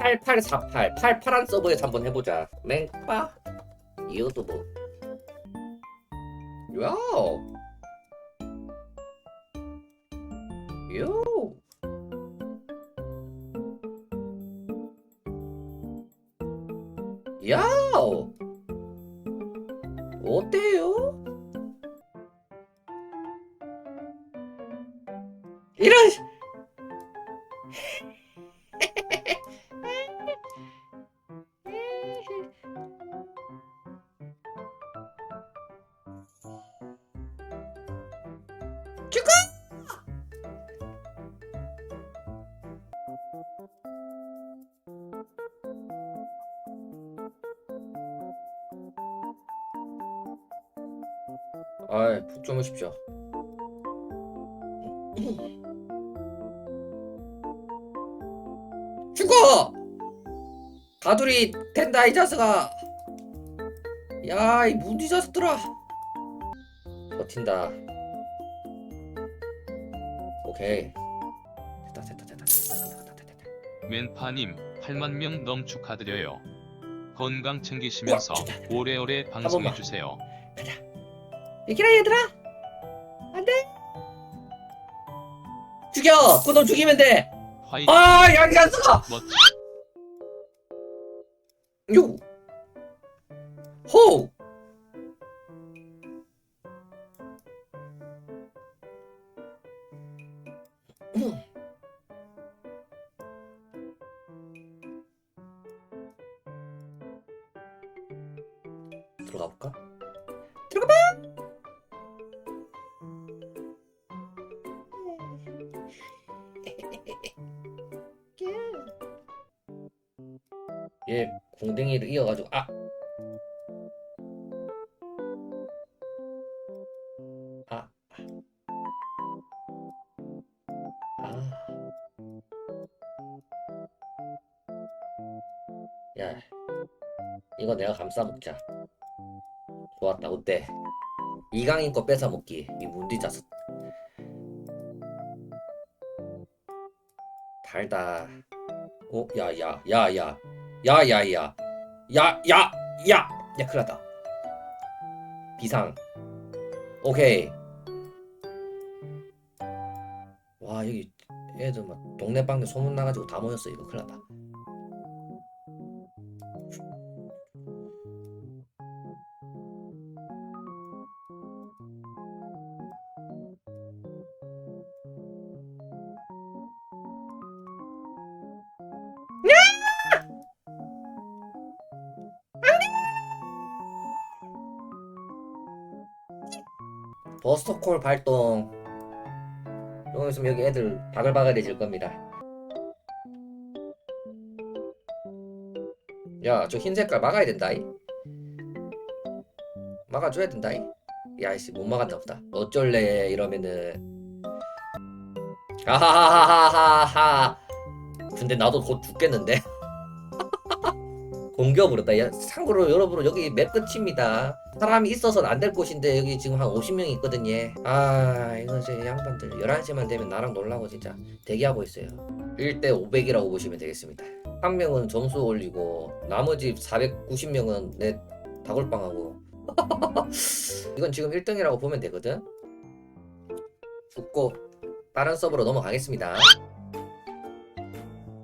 8848 88한 서버에서 한번 해보자. 맹빠 이것도 뭐. 와우. 요. 야우 어때요? 이런 아이, 푹 주무십시오. 죽어! 가두리 된다 이 자식아. 야, 이 문디 자식들아. 버틴다. 오케이. 됐다, 됐다, 됐다, 됐다, 됐다, 됐다, 됐다. 왼파님 8만 명 넘 축하드려요. 건강 챙기시면서. 오래오래 번만. 방송해 주세요. 이기라 얘들아. 안 돼. 죽여. 그놈 죽이면 돼. 화이팅 아, 야, 이 자식아. 멋지. 요. 호. 음. 들어가 볼까? 들어가 봐. 공댕이를 이어가지고 아. 아. 아. 야. 이거 내가 감싸 먹자. 좋았다. 어때? 이강인 거 뺏어 먹기. 이 문디 자식. 달다. 어, 야, 야, 야, 야. 야, 야, 야. 야, 야, 야. 야, 큰일 났다. 비상. 오케이. 와, 여기 애들 막 동네 방네 소문 나가지고 다 모였어. 이거 큰일 났다. 버스터콜 발동. 조금 있으면 여기 애들 바글바글해질 겁니다. 야, 저 흰 색깔 막아야 된다. 이. 막아줘야 된다. 이. 야, 이씨 못 막았나 보다. 어쩔래 이러면은. 아하하하하하. 근데 나도 곧 죽겠는데. 공격으로다. 야, 참고로 여러분 여기 맵 끝입니다. 사람이 있어서는 안 될 곳인데 여기 지금 한 50명이 있거든요. 아 이거 제 양반들 11시만 되면 나랑 놀라고 진짜 대기하고 있어요. 1대 500이라고 보시면 되겠습니다. 한 명은 점수 올리고 나머지 490명은 내 다골빵하고 이건 지금 1등이라고 보면 되거든. 죽고 다른 서버로 넘어가겠습니다.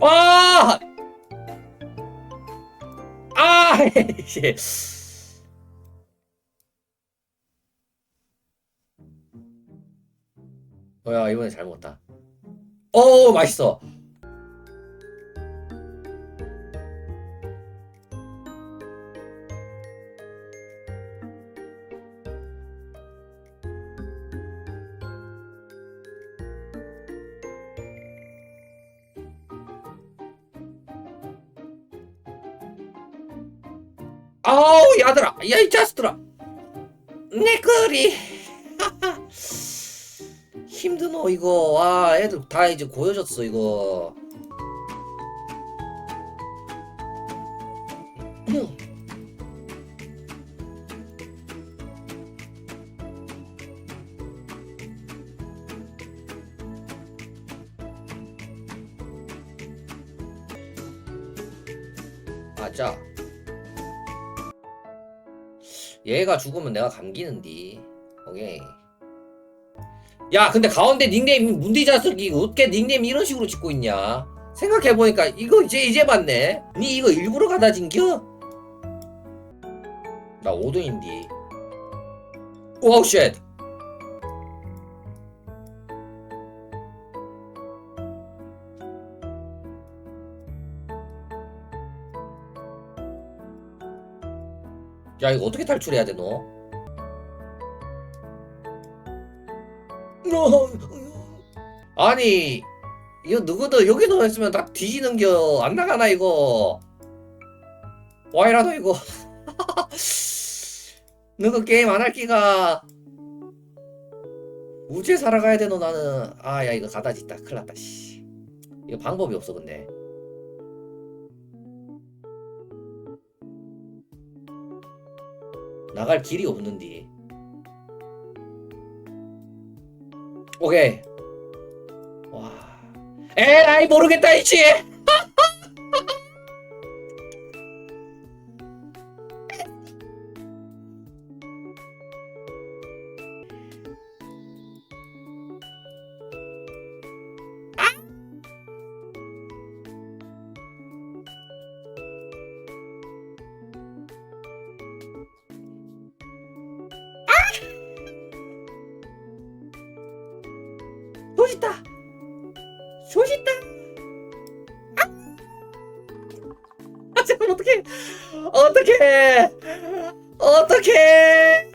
와! 아! 씨. 뭐야 이번에 잘 먹었다. 오 맛있어. 아우 야들아. 야 이 자식들아. 내 거리. 힘드노 이거. 와 애들 다 이제 고여졌어 이거. 가자. 얘가 죽으면 내가 감기는디. 오케이. 야, 근데 가운데 닉네임 문디 자석이 어떻게 닉네임 이런 식으로 짓고 있냐? 생각해 보니까 이거 이제 이제 봤네. 니 이거 일부러 가다 진겨? 나 5등인디. 와우 쉣. 야 이거 어떻게 탈출해야 돼 너? 아니 이거 누구도 여기 넣었으면 다 뒤지는겨. 안 나가나 이거? 와이라도 이거. 너그 게임 안할 끼가. 우주에 살아가야 되노 나는. 아 야 이거 가다 짓다. 큰일 났다 씨. 이거 방법이 없어 근데 나갈 길이 없는디 오케이. 와. 에라이 모르겠다 이치 소짓다. 소짓다. 아! 잠깐 어떡해. 어떡해. 어떡해.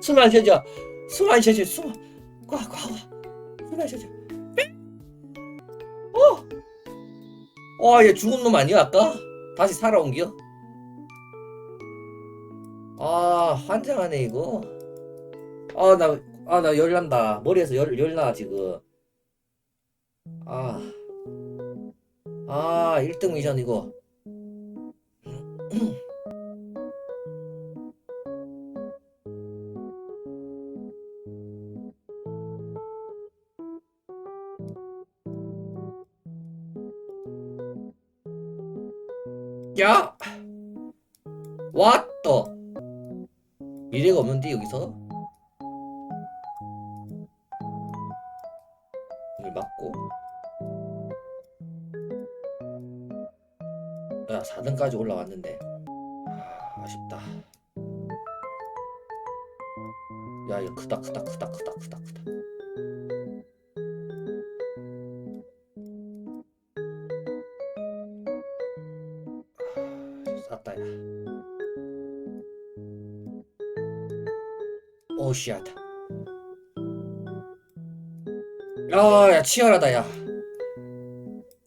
숨안 쉬어져 숨안 쉬어져 숨. 꽉꽉 숨안 쉬어져 어? 와얘 죽은 놈 아니야 아까? 다시 살아온겨? 아 환장하네 이거? 아 나 아 나 열난다. 머리에서 열 열나 지금. 아아 1등 미션 이거. 야 없는데 여기서 이걸 맞고 야 4등까지 올라왔는데. 아, 아쉽다. 야 이거 크다 크다 크다 크다 크다 크다 오씨앗 야야 치열하다 야.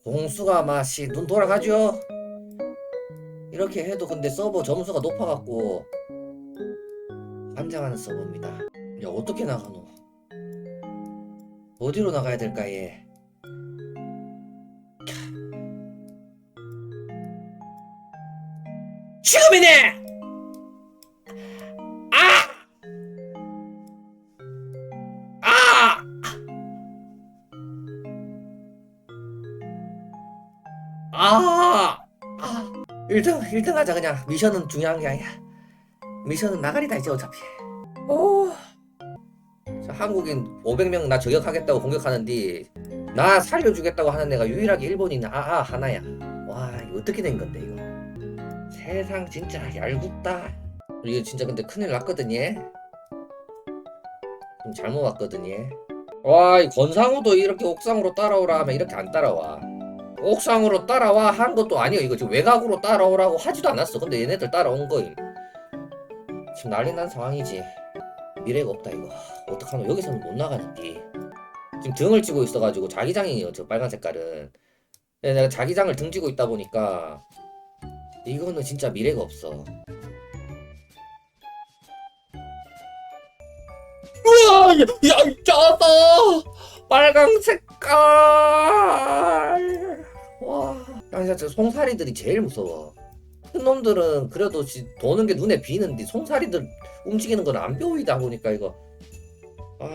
공수가 맛이 눈 돌아가죠? 이렇게 해도 근데 서버 점수가 높아갖고 환장하는 서버입니다. 야 어떻게 나가노? 어디로 나가야 될까 얘? 지금이네 아! 아! 1등, 1등 하자, 그냥. 미션은 중요한 게 아니야. 미션은 나가리다, 이제 어차피. 오. 자, 한국인 500명 나 저격하겠다고 공격하는데, 나 살려주겠다고 하는 애가 유일하게 일본인 아, 아, 하나야. 와, 이거 어떻게 된 건데, 이거. 세상 진짜 얄궂다. 이거 진짜 근데 큰일 났거든, 얘. 좀 잘못 왔거든, 얘. 와, 이 권상우도 이렇게 옥상으로 따라오라 하면 이렇게 안 따라와. 옥상으로 따라와 한 것도 아니야. 이거 지금 외곽으로 따라오라고 하지도 않았어. 근데 얘네들 따라온 거임. 지금 난리 난 상황이지. 미래가 없다 이거. 어떡하노? 여기서는 못 나가는데. 지금 등을 쥐고 있어가지고 자기장이에요. 저 빨간 색깔은. 근데 내가 자기장을 등지고 있다 보니까 이거는 진짜 미래가 없어. 우와, 야, 야, 짜다. 빨강 색깔. 와, 야, 진짜 송사리들이 제일 무서워. 큰 놈들은 그래도 지- 도는 게 눈에 비는데 송사리들 움직이는 건 안 보이다 보니까 이거. 아,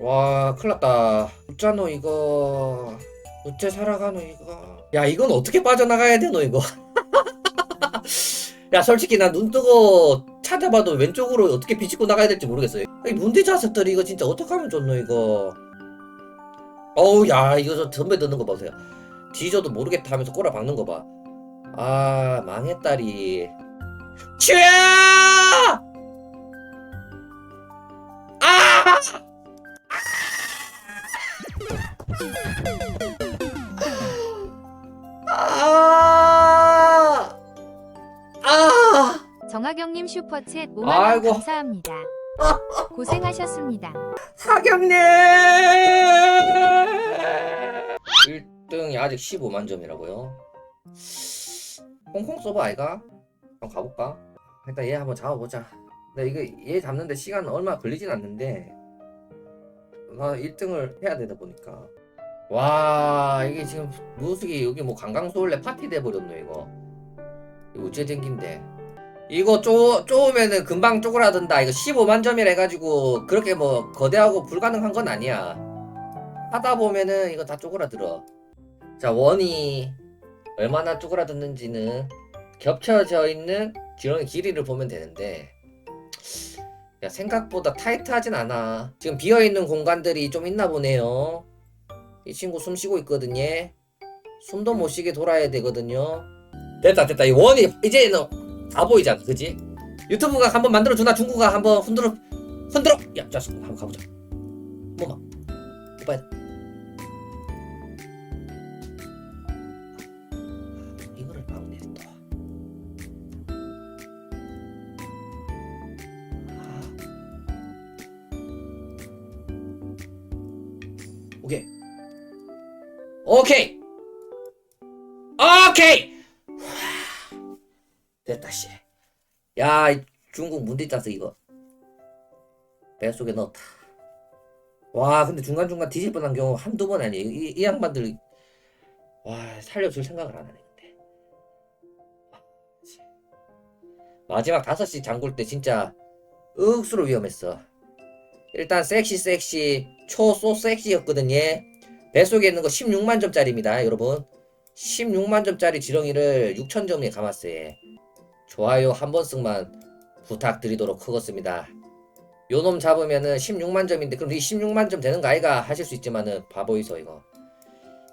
와 큰일 났다. 웃자노 이거. 어째 살아가노 이거. 야 이건 어떻게 빠져나가야 되노 이거? 야 솔직히 나 눈 뜨고 찾아봐도 왼쪽으로 어떻게 비집고 나가야 될지 모르겠어요. 이 문디 자석들이 이거 진짜 어떡하면 좋노 이거? 어우 야 이거 저 덤벼 드는 거 보세요 뒤져도 모르겠다 하면서 꼬라 박는 거 봐 아 망했다리 쥐야 아 아! 아! 정하경님 슈퍼챗 5만 원 아이고. 감사합니다. 고생하셨습니다. 하경님! 1등이 아직 15만 점이라고요? 홍콩 서버 아이가? 한번 가볼까? 일단 얘 한번 잡아보자. 근데 이거 얘 잡는데 시간 얼마 걸리진 않는데 나 1등을 해야 되다 보니까 와 이게 지금 무수기 여기 뭐 관광소울래 파티 돼버렸네 이거 이거 어째 된긴데 이거 쪼, 쪼으면은 금방 쪼그라든다. 이거 15만 점이라 해가지고 그렇게 뭐 거대하고 불가능한 건 아니야. 하다 보면은 이거 다 쪼그라들어. 자, 원이 얼마나 쪼그라드는지는 겹쳐져 있는 지렁이 길이를 보면 되는데 야, 생각보다 타이트하진 않아. 지금 비어있는 공간들이 좀 있나 보네요. 이 친구 숨 쉬고 있거든요. 숨도 못 쉬게 돌아야 되거든요. 됐다, 됐다. 이 원이 이제는 다 보이잖아, 그지? 유튜브가 한번 만들어 주나 중국가 한번 흔들어 흔들어. 야, 자식 한번 가보자. 뭐마, 오빠. 야, 이 중국 문디 짜서 이거 뱃속에 넣었다. 와, 근데 중간중간 뒤질 뻔한 경우 한두 번 아니에요. 이, 이 양반들 와, 살려줄 생각을 안 하네, 근데. 와, 씨. 마지막 5시 잠글 때 진짜 억수로 위험했어. 일단 섹시 섹시 초소 섹시였거든요. 뱃속에 있는 거 16만 점짜리입니다, 여러분. 16만 점짜리 지렁이를 6천 점에 감았어요. 좋아요 한 번씩만 부탁드리도록 하겠습니다. 요놈 잡으면은 16만 점인데 그럼 이 16만 점 되는 거 아이가? 하실 수 있지만은 바보이소 이거.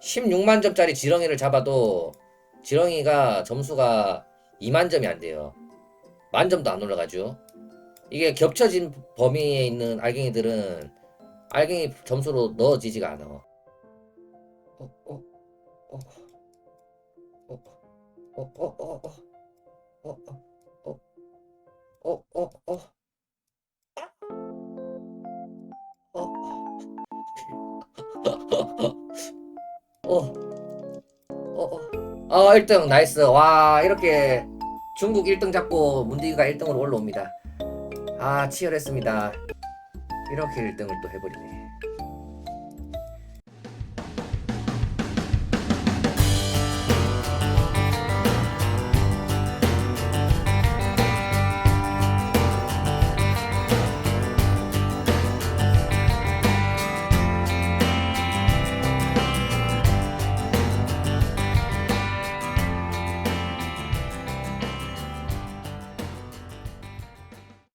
16만 점짜리 지렁이를 잡아도 지렁이가 점수가 2만 점이 안 돼요. 만 점도 안 올라가죠. 이게 겹쳐진 범위에 있는 알갱이들은 알갱이 점수로 넣어지지가 않아. 어, 어, 어, 어, 어, 어, 어, 어. 어, 어. 어어어 어어어. 어어 어 어 어 어 어 어 1등. 나이스. 와 이렇게 중국 1등 잡고 문득이가 1등으로 올라옵니다. 아 치열했습니다. 이렇게 1등을 또 해버리네.